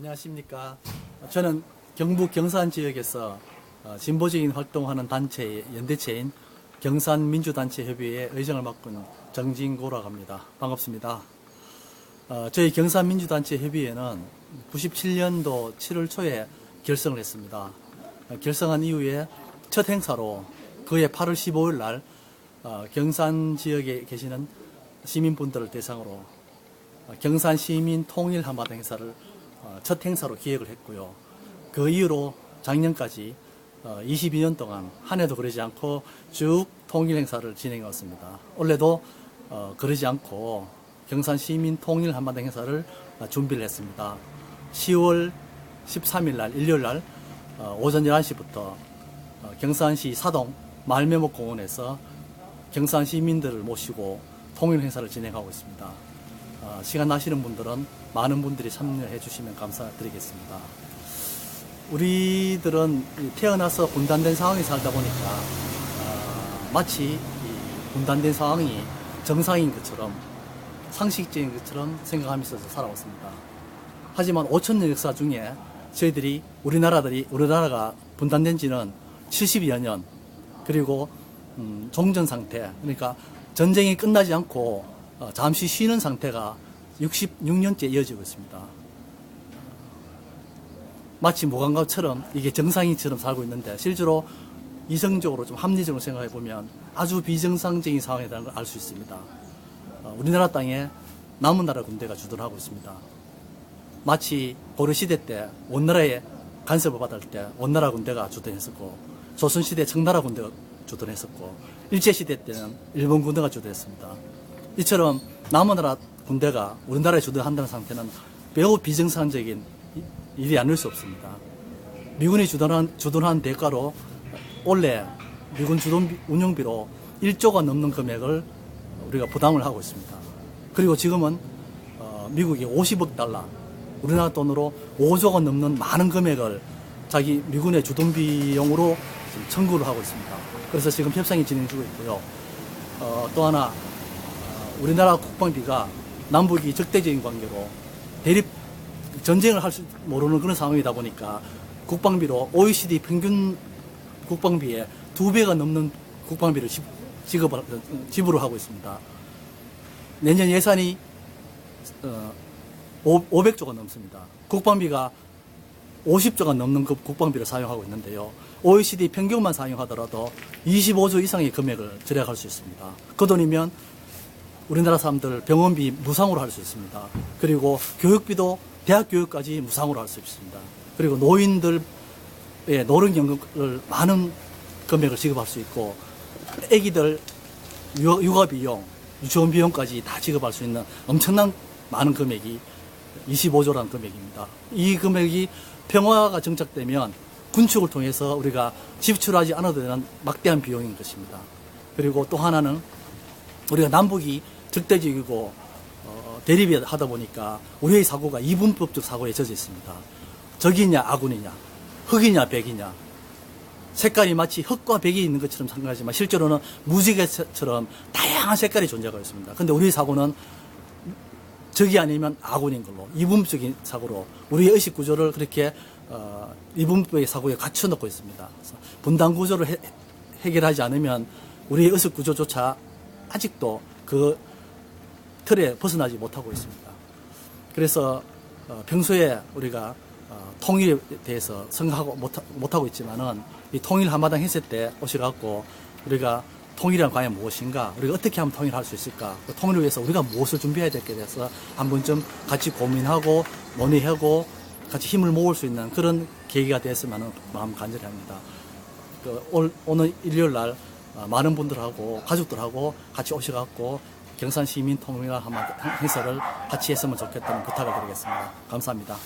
안녕하십니까. 저는 경북 경산 지역에서 어, 진보적인 활동하는 단체, 연대체인 경산 민주단체 협의회 의장을 맡은 정진고라고 합니다. 반갑습니다. 어, 저희 경산 민주단체 협의회는 97년도 7월 초에 결성을 했습니다. 어, 결성한 이후에 첫 행사로 그해 8월 15일 날 어, 경산 지역에 계시는 시민분들을 대상으로 어, 경산 시민 통일 한마당 행사를 어, 첫 행사로 기획을 했고요. 그 이후로 작년까지 22년 동안 한 해도 그러지 않고 쭉 통일 행사를 진행해 왔습니다. 올해도 어, 그러지 않고 경산 시민 통일 한마당 행사를 어, 준비를 했습니다. 10월 13일 날 일요일 날 어, 오전 11시부터 어, 경산시 사동 말매목 공원에서 경산 시민들을 모시고 통일 행사를 진행하고 있습니다. 어, 시간 나시는 분들은 많은 분들이 참여해 주시면 감사드리겠습니다. 우리들은 이 태어나서 분단된 상황에 살다 보니까 어, 마치 이 분단된 상황이 정상인 것처럼 상식적인 것처럼 생각하면서 살아왔습니다. 하지만 5천년 역사 중에 저희들이 우리나라들이 우리나라가 분단된 지는 70여 년 그리고 음, 종전 상태 그러니까 전쟁이 끝나지 않고 어, 잠시 쉬는 상태가 66년째 이어지고 있습니다. 마치 무감각처럼 이게 정상인처럼 살고 있는데 실제로 이성적으로 좀 합리적으로 생각해 보면 아주 비정상적인 상황이라는 걸 알 수 있습니다. 어, 우리나라 땅에 남은 나라 군대가 주둔 하고 있습니다. 마치 고려 시대 때 원나라에 간섭을 받을 때 원나라 군대가 주둔했었고 조선 시대 청나라 군대가 주둔했었고 일제 시대 때는 일본 군대가 주둔했습니다. 이처럼 남은 나라 군대가 우리나라에 주둔한다는 상태는 매우 비정상적인 이- 일이 아닐 수 없습니다. 미군이 주둔한, 주둔한 대가로 올해 미군 주둔 운영비로 1조가 넘는 금액을 우리가 부담을 하고 있습니다. 그리고 지금은 어, 미국이 50억 달러, 우리나라 돈으로 5조가 넘는 많은 금액을 자기 미군의 주둔비용으로 청구를 하고 있습니다. 그래서 지금 협상이 진행 중에 있고요. 어, 또 하나 어, 우리나라 국방비가 남북이 적대적인 관계로 대립 전쟁을 할 수 모르는 그런 상황이다 보니까 국방비로 OECD 평균 국방비의 두 배가 넘는 국방비를 지- 지급을, 지불을 하고 있습니다. 내년 예산이 어, 500조가 넘습니다. 국방비가 50조가 넘는 그 국방비를 사용하고 있는데요. OECD 평균만 사용하더라도 25조 이상의 금액을 절약할 수 있습니다. 그 돈이면 우리나라 사람들 병원비 무상으로 할 수 있습니다. 그리고 교육비도 대학 교육까지 무상으로 할 수 있습니다. 그리고 노인들의 노령연금을 많은 금액을 지급할 수 있고 애기들 유- 육아 비용, 유치원 비용까지 다 지급할 수 있는 엄청난 많은 금액이 25조라는 금액입니다. 이 금액이 평화가 정착되면 군축을 통해서 우리가 지출하지 않아도 되는 막대한 비용인 것입니다. 그리고 또 하나는 우리가 남북이 적대적이고 어, 대립이 하다 보니까 우리의 사고가 이분법적 사고에 젖어 있습니다. 적이냐 아군이냐 흑이냐 백이냐 색깔이 마치 흑과 백이 있는 것처럼 생각하지만 실제로는 무지개처럼 다양한 색깔이 존재하고 있습니다. 근데 우리의 사고는 적이 아니면 아군인 걸로 이분법적인 사고로 우리의 의식 구조를 그렇게 어, 이분법의 사고에 갖춰 놓고 있습니다. 그래서 분단 구조를 해, 해결하지 않으면 우리의 의식 구조조차 아직도 그 틀에 벗어나지 못하고 있습니다. 그래서 어, 평소에 우리가 어, 통일에 대해서 생각하고 못하, 못하고 있지만은 이 통일 한마당 했을 때 오셔갖고 우리가 통일이란 과연 무엇인가 우리가 어떻게 하면 통일할 수 있을까 그 통일을 위해서 우리가 무엇을 준비해야 될게 대해서 한 번쯤 같이 고민하고 논의하고 같이 힘을 모을 수 있는 그런 계기가 됐으면 하는 마음 간절히 합니다. 그 올, 오늘 일요일 날 어, 많은 분들하고 가족들하고 같이 오셔갖고 경산 시민 통일화 행사를 같이 했으면 좋겠다는 부탁을 드리겠습니다. 감사합니다.